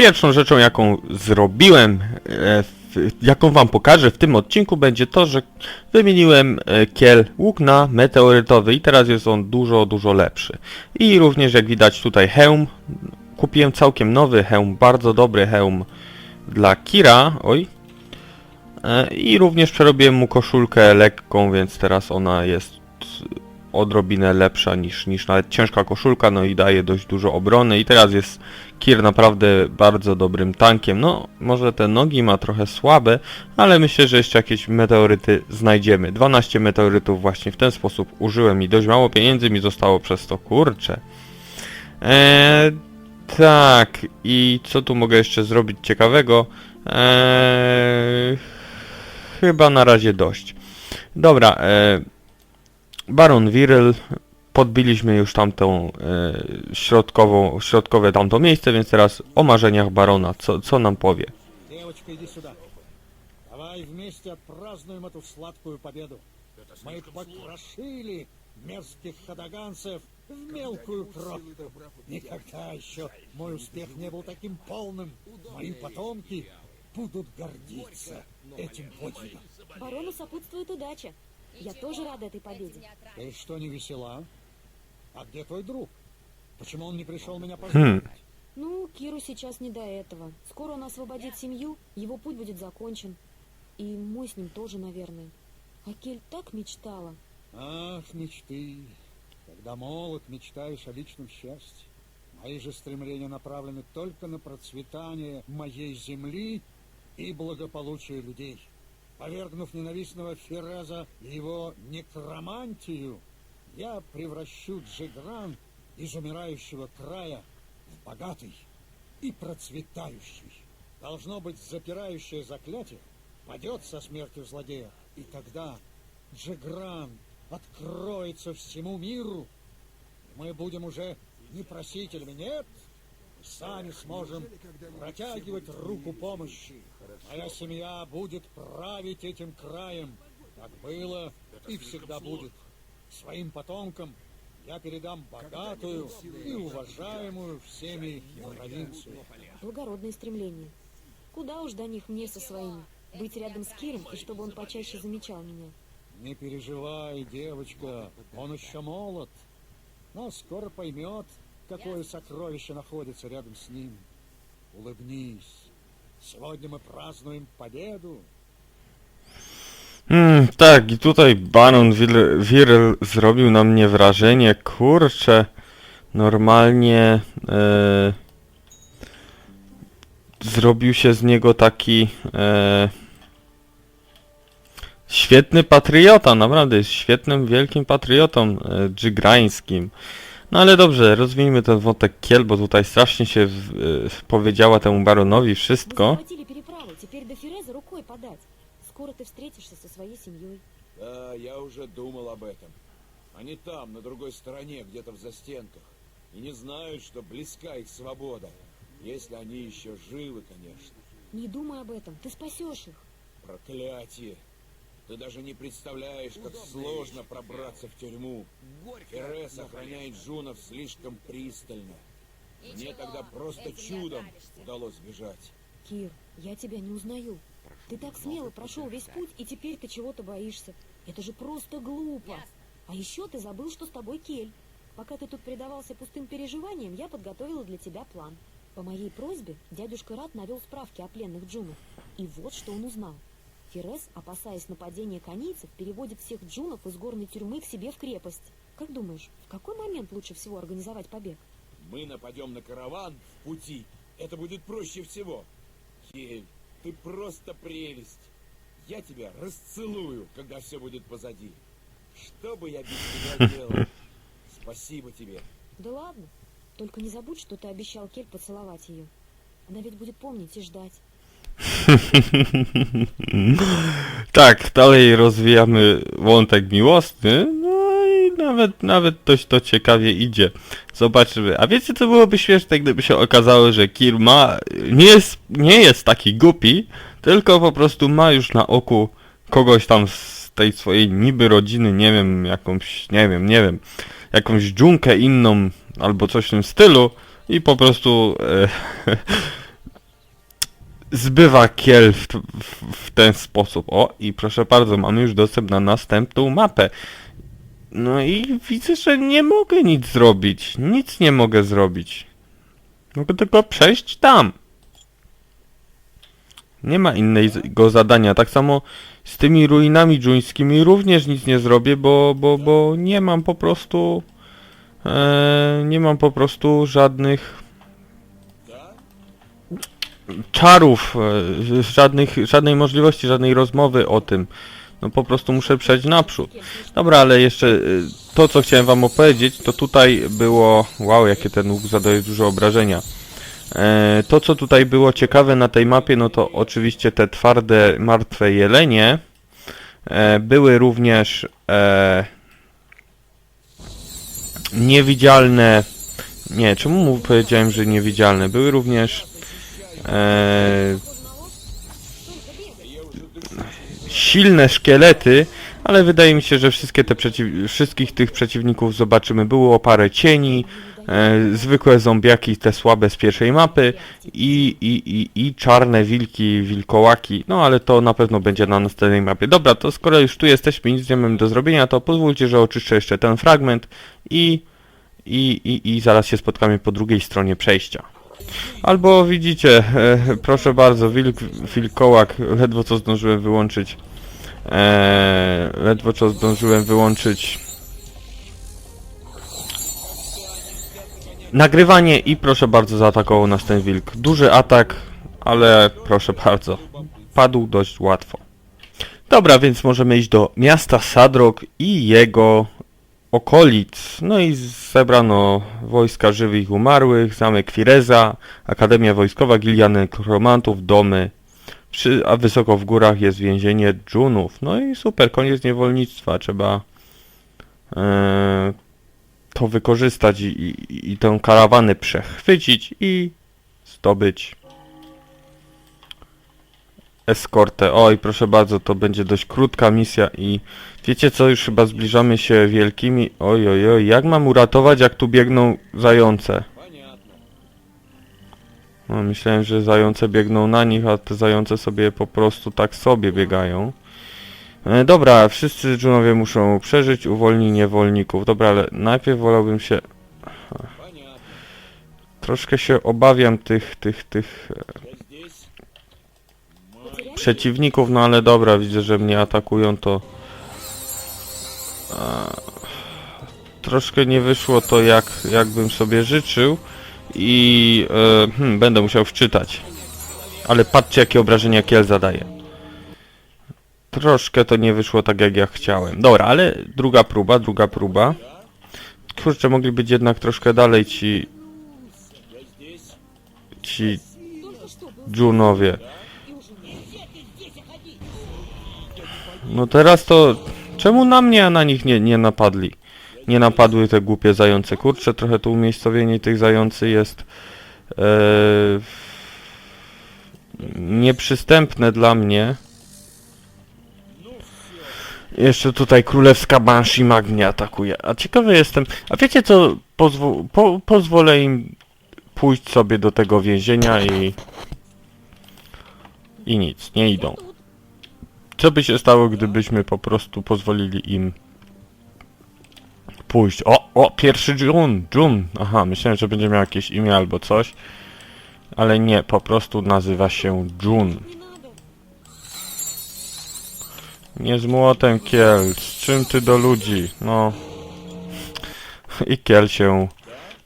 pierwszą rzeczą, jaką zrobiłem, e, jaką wam pokażę w tym odcinku, będzie to, że wymieniłem e, kiel łuk na meteorytowy i teraz jest on dużo, dużo lepszy. I również, jak widać tutaj hełm, kupiłem całkiem nowy hełm, bardzo dobry hełm dla Kira, oj. E, I również przerobiłem mu koszulkę lekką, więc teraz ona jest odrobinę lepsza niż, niż nawet ciężka koszulka, no i daje dość dużo obrony i teraz jest Kir naprawdę bardzo dobrym tankiem, no może te nogi ma trochę słabe, ale myślę, że jeszcze jakieś meteoryty znajdziemy. 12 meteorytów właśnie w ten sposób użyłem i dość mało pieniędzy mi zostało przez to, kurczę. Eee, tak, i co tu mogę jeszcze zrobić ciekawego? Eee, chyba na razie dość. Dobra, eee, Baron Viryl, podbiliśmy już tamtą e, środkową, środkowe tamto miejsce, więc teraz o marzeniach Barona, co, co nam powie? Девочка, иди сюда. Давай вместе отпразднуем эту сладкую победу. Мы покрошили мерзких хадаганцев в мелкую кровь. Никогда еще мой успех не был таким полным. Мои потомки будут гордиться этим подвигом. Барону сопутствует удача. Я тоже рада этой победе. Ты что, не весела? А где твой друг? Почему он не пришел меня Хм. поздравить? Ну, Киру сейчас не до этого. Скоро он освободит семью, его путь будет закончен. И мой с ним тоже, наверное. А Кель так мечтала. Ах, мечты. Когда молод, мечтаешь о личном счастье. Мои же стремления направлены только на процветание моей земли и благополучие людей. Повергнув ненавистного Фереза и его некромантию, я превращу Джигран из умирающего края в богатый и процветающий. Должно быть, запирающее заклятие падет со смертью злодея, и тогда Джигран откроется всему миру. Мы будем уже не просителями, нет, сами сможем протягивать руку помощи. Моя семья будет править этим краем, как было и всегда будет. Своим потомкам я передам богатую и уважаемую всеми провинцию. Благородные стремления. Куда уж до них мне со своими. Быть рядом с Киром, и чтобы он почаще замечал меня. Не переживай, девочка, он еще молод, но скоро поймет, какое сокровище находится рядом с ним. Улыбнись. Сегодня мы празднуем победу. Hmm, tak, i tutaj Baron Viryl, Viryl zrobił na mnie wrażenie, kurczę, normalnie e, zrobił się z niego taki e, świetny patriota, naprawdę jest świetnym, wielkim patriotą e, dżygrańskim. No ale dobrze, rozwijmy ten wątek kiel, bo tutaj strasznie się w, e, powiedziała temu Baronowi wszystko. захватили переправу, теперь до Фереза рукой подать. Скоро ты встретишься со своей семьей. Да, я уже думал об этом. Они там, на другой стороне, где-то в застенках. И не знают, что близка их свобода. Если они еще живы, конечно. Не думай об этом, ты спасешь их. Проклятие! Ты даже не представляешь, как сложно пробраться в тюрьму. Феррес охраняет Джунов слишком пристально. Мне тогда просто чудом удалось сбежать. Кир, я тебя не узнаю. Ты так смело прошел весь путь, и теперь ты чего-то боишься. Это же просто глупо. А еще ты забыл, что с тобой Кель. Пока ты тут предавался пустым переживаниям, я подготовила для тебя план. По моей просьбе дядюшка Рад навел справки о пленных джунов. И вот что он узнал. Ферес, опасаясь нападения канийцев, переводит всех джунов из горной тюрьмы к себе в крепость. Как думаешь, в какой момент лучше всего организовать побег? Мы нападем на караван в пути. Это будет проще всего. Кель, ты просто прелесть. Я тебя расцелую, когда все будет позади. Что бы я без тебя делал? Спасибо тебе. Да ладно. Только не забудь, что ты обещал Кель поцеловать ее. Она ведь будет помнить и ждать. Tak, dalej rozwijamy wątek miłosny, no i nawet, nawet dość to ciekawie idzie. Zobaczymy. A wiecie co byłoby śmieszne, gdyby się okazało, że Kir ma, nie jest, nie jest taki głupi, tylko po prostu ma już na oku kogoś tam z tej swojej niby rodziny, nie wiem, jakąś, nie wiem, nie wiem, jakąś dżunkę inną, albo coś w tym stylu i po prostu e, zbywa kiel w, w, w ten sposób. O, i proszę bardzo, mamy już dostęp na następną mapę. No i widzę, że nie mogę nic zrobić. Nic nie mogę zrobić. Mogę tylko przejść tam. Nie ma innego zadania. Tak samo z tymi ruinami dżuńskimi również nic nie zrobię, bo, bo, bo nie mam po prostu... E, nie mam po prostu żadnych czarów, e, żadnych, żadnej możliwości, żadnej rozmowy o tym. No po prostu muszę przejść naprzód. Dobra, ale jeszcze e, to, co chciałem wam opowiedzieć, to tutaj było... Wow, jakie ten łuk zadaje dużo obrażenia. E, to, co tutaj było ciekawe na tej mapie, no to oczywiście te twarde, martwe jelenie. Były również niewidzialne... Nie, czemu mu powiedziałem, że niewidzialne? Były również silne szkielety, ale wydaje mi się, że wszystkie te wszystkich tych przeciwników zobaczymy. Było parę cieni, e, zwykłe zombiaki, te słabe z pierwszej mapy i, i, i, i czarne wilki, wilkołaki, no ale to na pewno będzie na następnej mapie. Dobra, to skoro już tu jesteśmy i nic nie mamy do zrobienia, to pozwólcie, że oczyszczę jeszcze ten fragment i, i, i, i zaraz się spotkamy po drugiej stronie przejścia. Albo widzicie, e, proszę bardzo, wilk, wilkołak, ledwo co zdążyłem wyłączyć. E, ledwo co zdążyłem wyłączyć nagrywanie i proszę bardzo zaatakował nas ten wilk. Duży atak, ale proszę bardzo, padł dość łatwo. Dobra, więc możemy iść do miasta Sadrok i jego okolic. No i zebrano wojska żywych i umarłych, zamek Fireza, Akademia Wojskowa, Gilia Nekromantów, domy, a wysoko w górach jest więzienie dżunów. No i super, koniec niewolnictwa. Trzeba e, to wykorzystać i, i, i tę karawanę przechwycić i zdobyć eskortę. Oj, proszę bardzo, to będzie dość krótka misja i wiecie co, już chyba zbliżamy się wielkimi... Oj, oj, oj, jak mam uratować, jak tu biegną zające? No, myślałem, że zające biegną na nich, a te zające sobie po prostu tak sobie biegają. E, dobra, wszyscy dżunowie muszą przeżyć, uwolni niewolników. Dobra, ale najpierw wolałbym się... Troszkę się obawiam tych, tych, tych... E, przeciwników, no ale dobra, widzę, że mnie atakują, to... troszkę nie wyszło to, jak, jak bym sobie życzył i e, hmm, będę musiał wczytać. Ale patrzcie, jakie obrażenia Kiel zadaje. Troszkę to nie wyszło tak, jak ja chciałem. Dobra, ale druga próba, druga próba. Kurczę, mogli być jednak troszkę dalej ci... Ci... Junowie. No teraz to... Czemu na mnie, a na nich nie, nie napadli? Nie napadły te głupie zające. Kurczę, trochę tu umiejscowienie tych zający jest... E, nieprzystępne dla mnie. Jeszcze tutaj królewska Banshee Magni atakuje. A ciekawy jestem... A wiecie co? Pozwo po pozwolę im pójść sobie do tego więzienia i... I nic, nie idą. Co by się stało, gdybyśmy po prostu pozwolili im pójść? O, o, pierwszy Jun, Jun. Aha, myślałem, że będzie miał jakieś imię albo coś. Ale nie, po prostu nazywa się Jun. Nie z młotem kiel, z czym ty do ludzi? No. I kiel się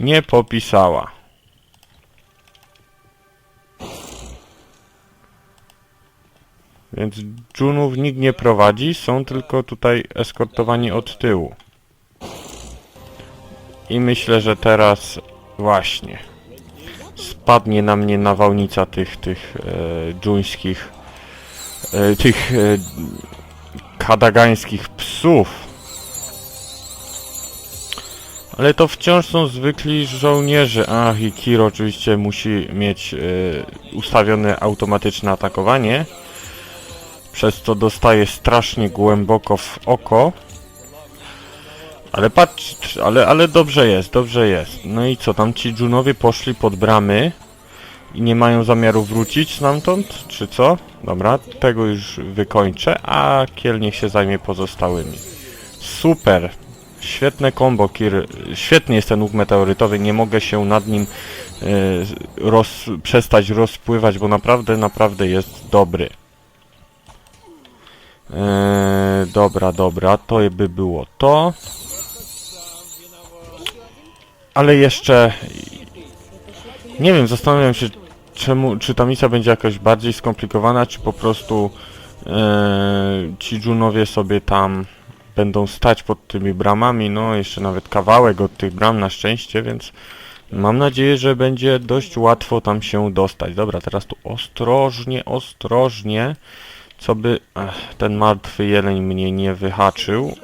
nie popisała. Więc dżunów nikt nie prowadzi, są tylko tutaj eskortowani od tyłu. I myślę, że teraz właśnie spadnie na mnie nawałnica tych, tych e, dżuńskich, e, tych e, kadagańskich psów. Ale to wciąż są zwykli żołnierze. Ach, i Kiro oczywiście musi mieć e, ustawione automatyczne atakowanie. Przez co dostaje strasznie głęboko w oko. Ale patrz, ale, ale dobrze jest, dobrze jest. No i co, tam ci dżunowie poszli pod bramy. I nie mają zamiaru wrócić stamtąd, czy co? Dobra, tego już wykończę, a Kiel niech się zajmie pozostałymi. Super! Świetne combo, Kir. Świetny jest ten łuk meteorytowy, nie mogę się nad nim e, roz, przestać rozpływać, bo naprawdę, naprawdę jest dobry. E, dobra, dobra, to by było to. Ale jeszcze... Nie wiem, zastanawiam się, czemu, czy ta misja będzie jakoś bardziej skomplikowana, czy po prostu e, ci dżunowie sobie tam będą stać pod tymi bramami, no jeszcze nawet kawałek od tych bram na szczęście, więc mam nadzieję, że będzie dość łatwo tam się dostać. Dobra, teraz tu ostrożnie, ostrożnie, co by ten martwy jeleń mnie nie wyhaczył,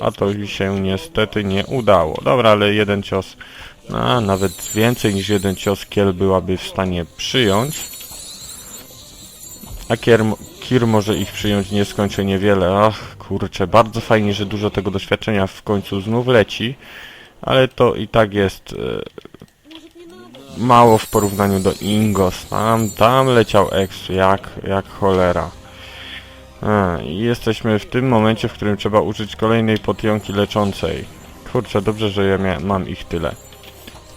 a to się niestety nie udało. Dobra, ale jeden cios, a nawet więcej niż jeden cios kiel byłaby w stanie przyjąć. A kier, może ich przyjąć nieskończenie wiele. Ach, kurczę, bardzo fajnie, że dużo tego doświadczenia w końcu znów leci, ale to i tak jest e, mało w porównaniu do Ingos. Tam, tam leciał X jak, jak cholera. A, I jesteśmy w tym momencie, w którym trzeba użyć kolejnej potionki leczącej. Kurczę, dobrze, że ja mam ich tyle.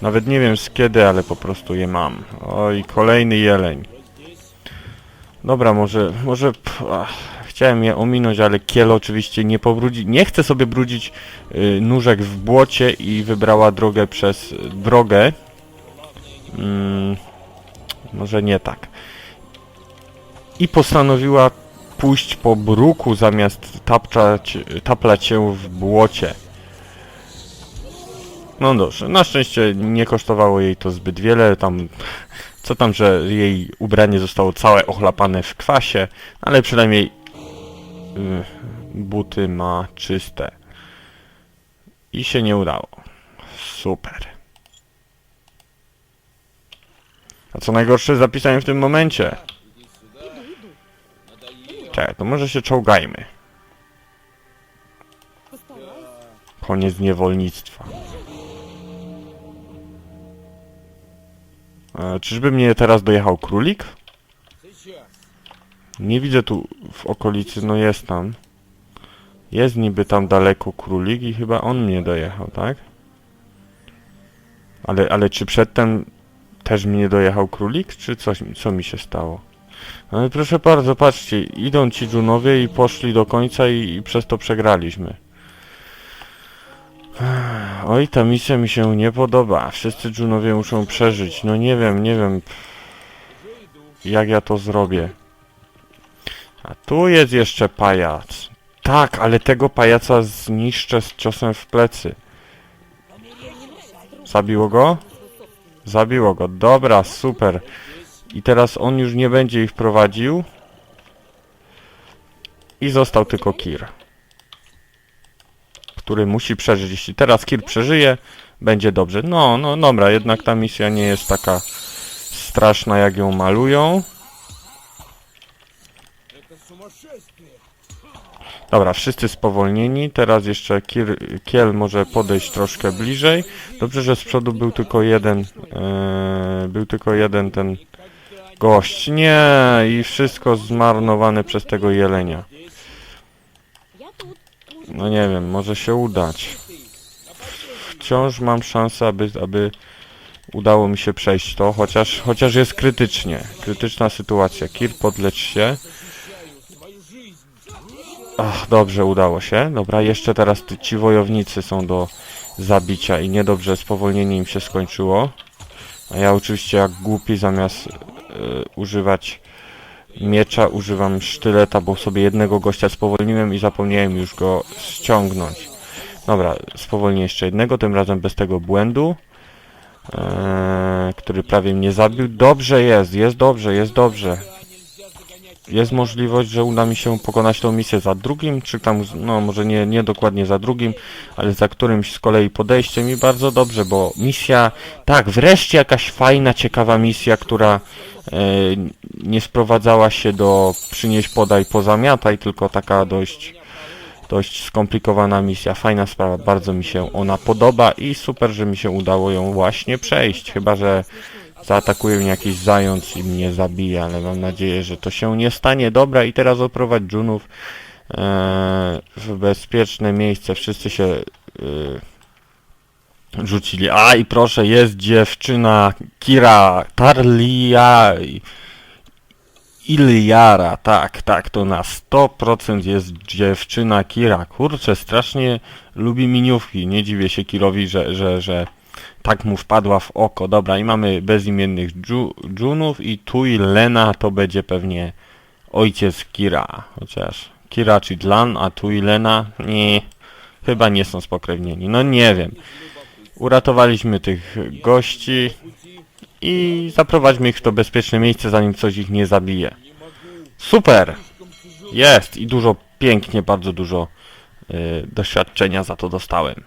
Nawet nie wiem z kiedy, ale po prostu je mam. Oj, kolejny jeleń. Dobra, może, może, pff, ach, chciałem je ominąć, ale Kiel oczywiście nie pobrudzi, nie chce sobie brudzić y, nóżek w błocie i wybrała drogę przez, drogę, mm, może nie tak. I postanowiła pójść po bruku zamiast tapczać, taplać się w błocie. No dobrze, na szczęście nie kosztowało jej to zbyt wiele, tam co tam, że jej ubranie zostało całe ochlapane w kwasie, ale przynajmniej y, buty ma czyste. I się nie udało. Super. A co najgorsze zapisałem w tym momencie? Czekaj, to może się czołgajmy. Koniec niewolnictwa. E, czyżby mnie teraz dojechał królik? Nie widzę tu w okolicy, no jest tam. Jest niby tam daleko królik i chyba on mnie dojechał, tak? Ale, ale czy przedtem też mnie dojechał królik, czy coś, co mi się stało? Ale proszę bardzo, patrzcie, idą ci dżunowie i poszli do końca i, i przez to przegraliśmy. Oj, ta misja mi się nie podoba. Wszyscy dżunowie muszą przeżyć. No nie wiem, nie wiem, jak ja to zrobię. A tu jest jeszcze pajac. Tak, ale tego pajaca zniszczę z ciosem w plecy. Zabiło go? Zabiło go. Dobra, super. I teraz on już nie będzie ich prowadził. I został tylko Kir. Który musi przeżyć. Jeśli teraz Kir przeżyje, będzie dobrze. No, no dobra, jednak ta misja nie jest taka straszna, jak ją malują. Dobra, wszyscy spowolnieni. Teraz jeszcze Kier, Kiel może podejść troszkę bliżej. Dobrze, że z przodu był tylko jeden, yy, był tylko jeden ten gość. Nie, i wszystko zmarnowane przez tego jelenia. No nie wiem, może się udać. Wciąż mam szansę, aby, aby udało mi się przejść to, chociaż, chociaż jest krytycznie. Krytyczna sytuacja. Kir, podleć się. Ach, dobrze, udało się. Dobra, jeszcze teraz ci wojownicy są do zabicia i niedobrze spowolnienie im się skończyło. A ja oczywiście jak głupi zamiast używać miecza używam sztyleta, bo sobie jednego gościa spowolniłem i zapomniałem już go ściągnąć. Dobra, spowolnię jeszcze jednego, tym razem bez tego błędu, e, który prawie mnie zabił. Dobrze jest, jest dobrze, jest dobrze. Jest możliwość, że uda mi się pokonać tą misję za drugim, czy tam, no może nie, nie dokładnie za drugim, ale za którymś z kolei podejściem i bardzo dobrze, bo misja, tak, wreszcie jakaś fajna, ciekawa misja, która e, nie sprowadzała się do przynieś, podaj, pozamiataj, tylko taka dość, dość skomplikowana misja, fajna sprawa, bardzo mi się ona podoba i super, że mi się udało ją właśnie przejść, chyba, że zaatakuje mnie jakiś zając i mnie zabije, ale mam nadzieję, że to się nie stanie. Dobra, i teraz odprowadź dżunów e, w bezpieczne miejsce. Wszyscy się e, rzucili. A i proszę, jest dziewczyna Kira Tarlia Iliara, tak, tak, to na 100% jest dziewczyna Kira. Kurczę, strasznie lubi miniówki. Nie dziwię się Kirowi, że, że, że tak mu wpadła w oko. Dobra, i mamy bezimiennych dżu, dżunów i tu i Lena to będzie pewnie ojciec Kira. Chociaż Kira czy Dlan, a tu i Lena, nie, chyba nie są spokrewnieni. No nie wiem. Uratowaliśmy tych gości i zaprowadźmy ich w to bezpieczne miejsce, zanim coś ich nie zabije. Super! Jest! I dużo, pięknie, bardzo dużo y, doświadczenia za to dostałem.